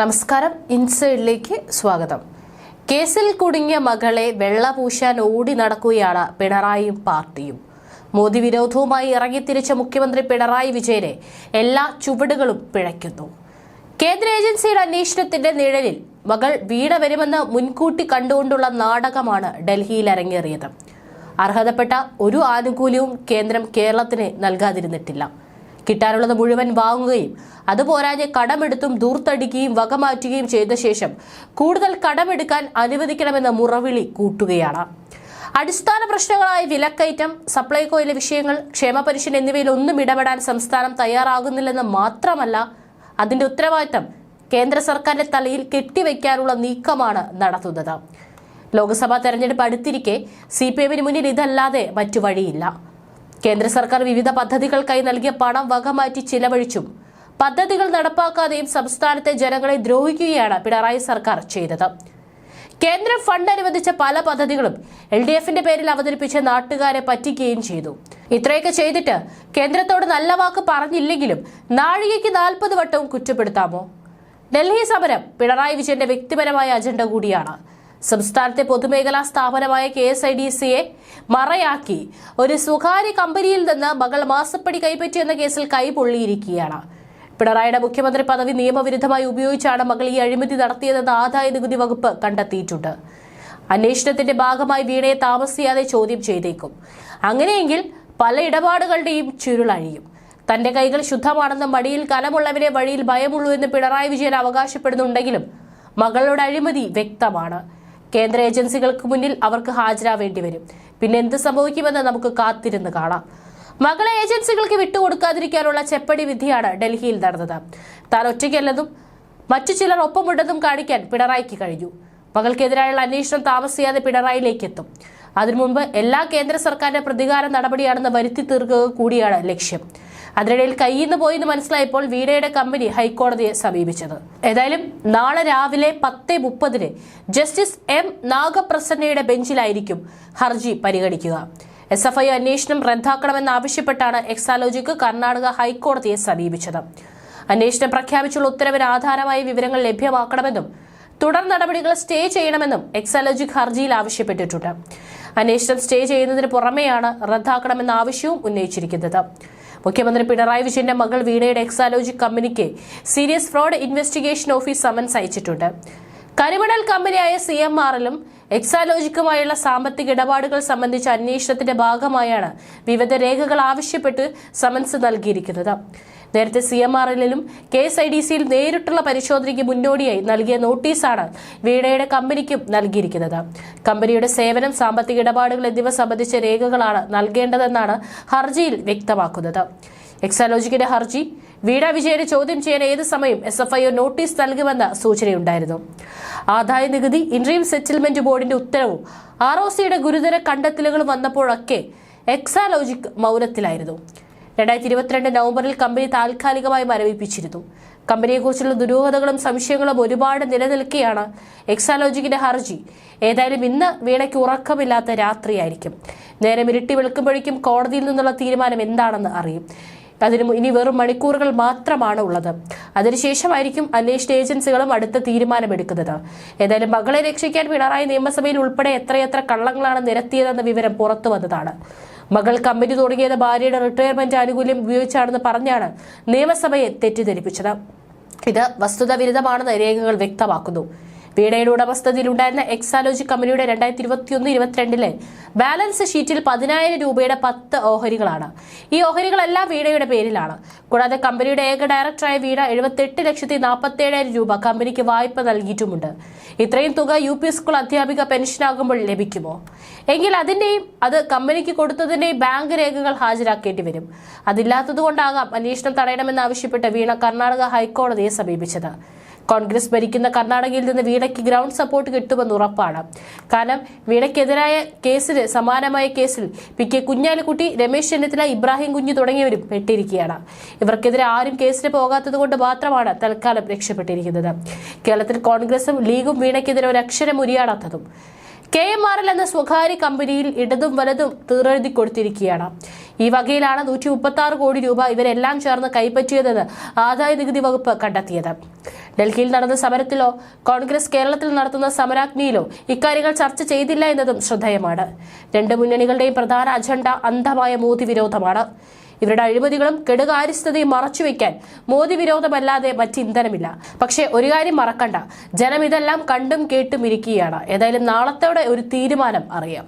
നമസ്കാരം. ഇൻസൈഡിലേക്ക് സ്വാഗതം. കേസിൽ കുടുങ്ങിയ മകളെ വെള്ളപൂശാൻ ഓടി നടക്കുകയാണ് പിണറായിയും പാർട്ടിയും. മോദി വിരോധവുമായി ഇറങ്ങിത്തിരിച്ച മുഖ്യമന്ത്രി പിണറായി വിജയനെ എല്ലാ ചുവടുകളും പിഴയ്ക്കുന്നു. കേന്ദ്ര ഏജൻസിയുടെ അന്വേഷണത്തിന്റെ നിഴലിൽ മകൾ വീണ വരുമെന്ന് മുൻകൂട്ടി കണ്ടുകൊണ്ടുള്ള നാടകമാണ് ഡൽഹിയിൽ അരങ്ങേറിയത്. അർഹതപ്പെട്ട ഒരു ആനുകൂല്യവും കേന്ദ്രം കേരളത്തിന് നൽകാതിരുന്നിട്ടില്ല. കിട്ടാനുള്ളത് മുഴുവൻ വാങ്ങുകയും അതുപോരാതെ കടമെടുത്തും ദൂർത്തടിക്കുകയും വകമാറ്റുകയും ചെയ്ത ശേഷം കൂടുതൽ കടമെടുക്കാൻ അനുവദിക്കണമെന്ന മുറവിളി കൂട്ടുകയാണ്. അടിസ്ഥാന പ്രശ്നങ്ങളായ വിലക്കയറ്റം സപ്ലൈകോയിലെ വിഷയങ്ങൾ ക്ഷേമപെൻഷൻ എന്നിവയിൽ ഒന്നും ഇടപെടാൻ സംസ്ഥാനം തയ്യാറാകുന്നില്ലെന്ന് മാത്രമല്ല അതിന്റെ ഉത്തരവാദിത്തം കേന്ദ്ര സർക്കാരിന്റെ തലയിൽ കെട്ടിവെക്കാനുള്ള നീക്കമാണ് നടത്തുന്നത്. ലോക്സഭാ തെരഞ്ഞെടുപ്പ് അടുത്തിരിക്കെ സി പി എമ്മിന് മുന്നിൽ ഇതല്ലാതെ മറ്റു വഴിയില്ല. കേന്ദ്ര സർക്കാർ വിവിധ പദ്ധതികൾക്കായി നൽകിയ പണം വകമാറ്റി ചിലവഴിച്ചും പദ്ധതികൾ നടപ്പാക്കാതെയും സംസ്ഥാനത്തെ ജനങ്ങളെ ദ്രോഹിക്കുകയാണ് പിണറായി സർക്കാർ ചെയ്തത്. കേന്ദ്ര ഫണ്ട് അനുവദിച്ച പല പദ്ധതികളും എൽ ഡി എഫിന്റെ പേരിൽ അവതരിപ്പിച്ച് നാട്ടുകാരെ പറ്റിക്കുകയും ചെയ്തു. ഇത്രയൊക്കെ ചെയ്തിട്ട് കേന്ദ്രത്തോട് നല്ല വാക്ക് പറഞ്ഞില്ലെങ്കിലും നാഴികയ്ക്ക് നാൽപ്പത് വട്ടവും കുറ്റപ്പെടുത്താമോ? ഡൽഹി സമരം പിണറായി വിജയന്റെ വ്യക്തിപരമായ അജണ്ട കൂടിയാണ്. സംസ്ഥാനത്തെ പൊതുമേഖലാ സ്ഥാപനമായ കെ എസ് ഐ ഡി സിയെ മറയാക്കി ഒരു സ്വകാര്യ കമ്പനിയിൽ നിന്ന് മകൾ മാസപ്പടി കൈപ്പറ്റിയെന്ന കേസിൽ കൈപൊള്ളിയിരിക്കുകയാണ് പിണറായിയുടെ മുഖ്യമന്ത്രി പദവി നിയമവിരുദ്ധമായി ഉപയോഗിച്ചാണ് മകൾ ഈ അഴിമതി നടത്തിയതെന്ന് ആദായ നികുതി വകുപ്പ് കണ്ടെത്തിയിട്ടുണ്ട്. അന്വേഷണത്തിന്റെ ഭാഗമായി വീണയെ താമസിയാതെ ചോദ്യം ചെയ്തേക്കും. അങ്ങനെയെങ്കിൽ പല ഇടപാടുകളുടെയും ചുരുളഴിയും തന്റെ കൈകൾ ശുദ്ധമാണെന്ന് മടിയിൽ കലമുള്ളവരെ വഴിയിൽ ഭയമുള്ളൂ എന്ന് പിണറായി വിജയൻ അവകാശപ്പെടുന്നുണ്ടെങ്കിലും മകളുടെ അഴിമതി വ്യക്തമാണ്. കേന്ദ്ര ഏജൻസികൾക്ക് മുന്നിൽ അവർക്ക് ഹാജരാവേണ്ടി വരും. പിന്നെ എന്ത് സംഭവിക്കുമെന്ന് നമുക്ക് കാത്തിരുന്ന് കാണാം. മകളെ ഏജൻസികൾക്ക് വിട്ടുകൊടുക്കാതിരിക്കാനുള്ള ചെപ്പടി വിധിയാണ് ഡൽഹിയിൽ നടന്നത്. താൻ ഒറ്റയ്ക്കല്ലെന്നും മറ്റു ചിലർ ഒപ്പമുണ്ടെന്നും കാണിക്കാൻ പിണറായിക്ക് കഴിഞ്ഞു. മകൾക്കെതിരായുള്ള അന്വേഷണം താമസിയാതെ പിണറായിലേക്ക് എത്തും അതിനു മുമ്പ് എല്ലാ കേന്ദ്ര സർക്കാരിന്റെ പ്രതികാര നടപടിയാണെന്ന് വരുത്തി തീർക്കുക കൂടിയാണ് ലക്ഷ്യം. അതിനിടയിൽ കയ്യിൽ നിന്ന് എന്ന് മനസ്സിലായപ്പോൾ വീണയുടെ കമ്പനി ഹൈക്കോടതിയെ സമീപിച്ചത്. ഏതായാലും നാളെ രാവിലെ പത്ത് മുപ്പതിന് ജസ്റ്റിസ് എം നാഗപ്രസന്നയുടെ ബെഞ്ചിലായിരിക്കും ഹർജി പരിഗണിക്കുക. എസ് എഫ് ഐ അന്വേഷണം റദ്ദാക്കണമെന്നാവശ്യപ്പെട്ടാണ് എക്സാലോജിക്ക് കർണാടക ഹൈക്കോടതിയെ സമീപിച്ചത്. അന്വേഷണം പ്രഖ്യാപിച്ചുള്ള ഉത്തരവിന് ആധാരമായ വിവരങ്ങൾ ലഭ്യമാക്കണമെന്നും തുടർ നടപടികൾ സ്റ്റേ ചെയ്യണമെന്നും എക്സാലോജിക് ഹർജിയിൽ ആവശ്യപ്പെട്ടിട്ടുണ്ട്. അന്വേഷണം സ്റ്റേ ചെയ്യുന്നതിന് പുറമെയാണ് റദ്ദാക്കണമെന്ന ആവശ്യവും ഉന്നയിച്ചിരിക്കുന്നത്. മുഖ്യമന്ത്രി പിണറായി വിജയന്റെ മകൾ വീണയുടെ എക്സാലോജി കമ്പനിക്ക് serious fraud investigation office summons അയച്ചിട്ടുണ്ട്. കരിമണൽ കമ്പനിയായ സി എം ആറിലും എക്സാലോജിക്കുമായുള്ള സാമ്പത്തിക ഇടപാടുകൾ സംബന്ധിച്ച അന്വേഷണത്തിന്റെ ഭാഗമായാണ് വിവിധ രേഖകൾ ആവശ്യപ്പെട്ട് സമൻസ് നൽകിയിരിക്കുന്നത്. നേരത്തെ സി എം ആർ എല്ലിലും കെ എസ് ഐ ഡി സിയിൽ നേരിട്ടുള്ള പരിശോധനയ്ക്ക് മുന്നോടിയായി നൽകിയ നോട്ടീസാണ് വീണയുടെ കമ്പനിക്കും നൽകിയിരിക്കുന്നത്. കമ്പനിയുടെ സേവനം സാമ്പത്തിക ഇടപാടുകൾ എന്നിവ സംബന്ധിച്ച രേഖകളാണ് നൽകേണ്ടതെന്നാണ് ഹർജിയിൽ വ്യക്തമാക്കുന്നത്. എക്സാലോജിക്കിന്റെ ഹർജി. വീണ വിജയനെ ചോദ്യം ചെയ്യാൻ ഏത് സമയം എസ് എഫ് ഐ നോട്ടീസ് നൽകുമെന്ന സൂചനയുണ്ടായിരുന്നു. ആദായ നികുതി ഇൻട്രീം സെറ്റിൽമെന്റ് ബോർഡിന്റെ ഉത്തരവും ആർ ഒ സിയുടെ ഗുരുതര കണ്ടെത്തലുകളും വന്നപ്പോഴൊക്കെ എക്സാലോജിക് മൗനത്തിലായിരുന്നു. രണ്ടായിരത്തി ഇരുപത്തിരണ്ട് നവംബറിൽ കമ്പനി താൽക്കാലികമായി മരവിപ്പിച്ചിരുന്നു. കമ്പനിയെക്കുറിച്ചുള്ള ദുരൂഹതകളും സംശയങ്ങളും ഒരുപാട് നിലനിൽക്കെയാണ് എക്സാലോജിക്കിന്റെ ഹർജി. ഏതായാലും ഇന്ന് വീണയ്ക്ക് ഉറക്കമില്ലാത്ത രാത്രിയായിരിക്കും. നേരം ഇരുട്ടി വെളുക്കുമ്പോഴേക്കും കോടതിയിൽ നിന്നുള്ള തീരുമാനം എന്താണെന്ന് അറിയും. അതിന് ഇനി വെറും മണിക്കൂറുകൾ മാത്രമാണ് ഉള്ളത്. അതിനുശേഷമായിരിക്കും അന്വേഷണ ഏജൻസികളും അടുത്ത തീരുമാനമെടുക്കുന്നത്. ഏതായാലും മകളെ രക്ഷിക്കാൻ പിണറായി നിയമസഭയിൽ ഉൾപ്പെടെ എത്രയെത്ര കള്ളങ്ങളാണ് നിരത്തിയതെന്ന വിവരം പുറത്തു വന്നതാണ്. മകൾ കമ്പനി തുടങ്ങിയത് ഭാര്യയുടെ റിട്ടയർമെന്റ് ആനുകൂല്യം ഉപയോഗിച്ചാണെന്ന് പറഞ്ഞാണ് നിയമസഭയെ തെറ്റിദ്ധരിപ്പിച്ചത്. ഇത് വസ്തുത വിരുദ്ധമാണെന്ന് രേഖകൾ വ്യക്തമാക്കുന്നു. വീണയുടെ ഉടമസ്ഥതയിലുണ്ടായിരുന്ന എക്സാലോജി കമ്പനിയുടെ രണ്ടായിരത്തി ഇരുപത്തിയൊന്ന് ഇരുപത്തിരണ്ടിലെ ബാലൻസ് ഷീറ്റിൽ പതിനായിരം രൂപയുടെ പത്ത് ഓഹരികളാണ്. ഈ ഓഹരികളെല്ലാം വീണയുടെ പേരിലാണ്. കൂടാതെ കമ്പനിയുടെ ഏക ഡയറക്ടറായ വീണ എഴുപത്തെട്ട് ലക്ഷത്തി നാൽപ്പത്തി ഏഴായിരം രൂപ കമ്പനിക്ക് വായ്പ നൽകിയിട്ടുമുണ്ട്. ഇത്രയും തുക യു പി സ്കൂൾ അധ്യാപിക പെൻഷനാകുമ്പോൾ ലഭിക്കുമോ? എങ്കിൽ അതിന്റെയും അത് കമ്പനിക്ക് കൊടുത്തതിന്റെയും ബാങ്ക് രേഖകൾ ഹാജരാക്കേണ്ടി വരും. അതില്ലാത്തതുകൊണ്ടാകാം അന്വേഷണം തടയണമെന്നാവശ്യപ്പെട്ട് വീണ കർണാടക ഹൈക്കോടതിയെ സമീപിച്ചത്. കോൺഗ്രസ് ഭരിക്കുന്ന കർണാടകയിൽ നിന്ന് വീണയ്ക്ക് ഗ്രൗണ്ട് സപ്പോർട്ട് കിട്ടുമെന്ന് ഉറപ്പാണ്. കാരണം വീണയ്ക്കെതിരായ കേസിന് സമാനമായ കേസിൽ പി കെ കുഞ്ഞാലിക്കുട്ടി രമേശ് ചെന്നിത്തല ഇബ്രാഹിം കുഞ്ഞു തുടങ്ങിയവരും പെട്ടിരിക്കുകയാണ്. ഇവർക്കെതിരെ ആരും കേസിന് പോകാത്തത് കൊണ്ട് മാത്രമാണ് തൽക്കാലം രക്ഷപ്പെട്ടിരിക്കുന്നത്. കേരളത്തിൽ കോൺഗ്രസും ലീഗും വീണയ്ക്കെതിരെ ഒരു അക്ഷരം ഉരിയാടാത്തതും. കെ എം ആർ എൽ എന്ന സ്വകാര്യ കമ്പനിയിൽ ഇടതും വലതും തീറെഴുതി കൊടുത്തിരിക്കുകയാണ്. ഈ വകയിലാണ് നൂറ്റി മുപ്പത്തി ആറ് കോടി രൂപ ഇവരെല്ലാം ചേർന്ന് കൈപ്പറ്റിയതെന്ന് ആദായ നികുതി വകുപ്പ് കണ്ടെത്തിയത്. ഡൽഹിയിൽ നടന്ന സമരത്തിലോ കോൺഗ്രസ് കേരളത്തിൽ നടത്തുന്ന സമരാഗ്നിയിലോ ഇക്കാര്യങ്ങൾ ചർച്ച ചെയ്തില്ല എന്നതും ശ്രദ്ധേയമാണ്. രണ്ട് മുന്നണികളുടെയും പ്രധാന അജണ്ട അന്ധമായ മോദി വിരോധമാണ്. ഇവരുടെ അഴിമതികളും കെടുകാര്യസ്ഥതയും മറച്ചുവെക്കാൻ മോദി വിരോധമല്ലാതെ മറ്റിന്ധനമില്ല പക്ഷേ ഒരു കാര്യം മറക്കണ്ട. ജനം ഇതെല്ലാം കണ്ടും കേട്ടും ഇരിക്കുകയാണ്. ഏതായാലും നാളത്തോടെ ഒരു തീരുമാനം അറിയാം.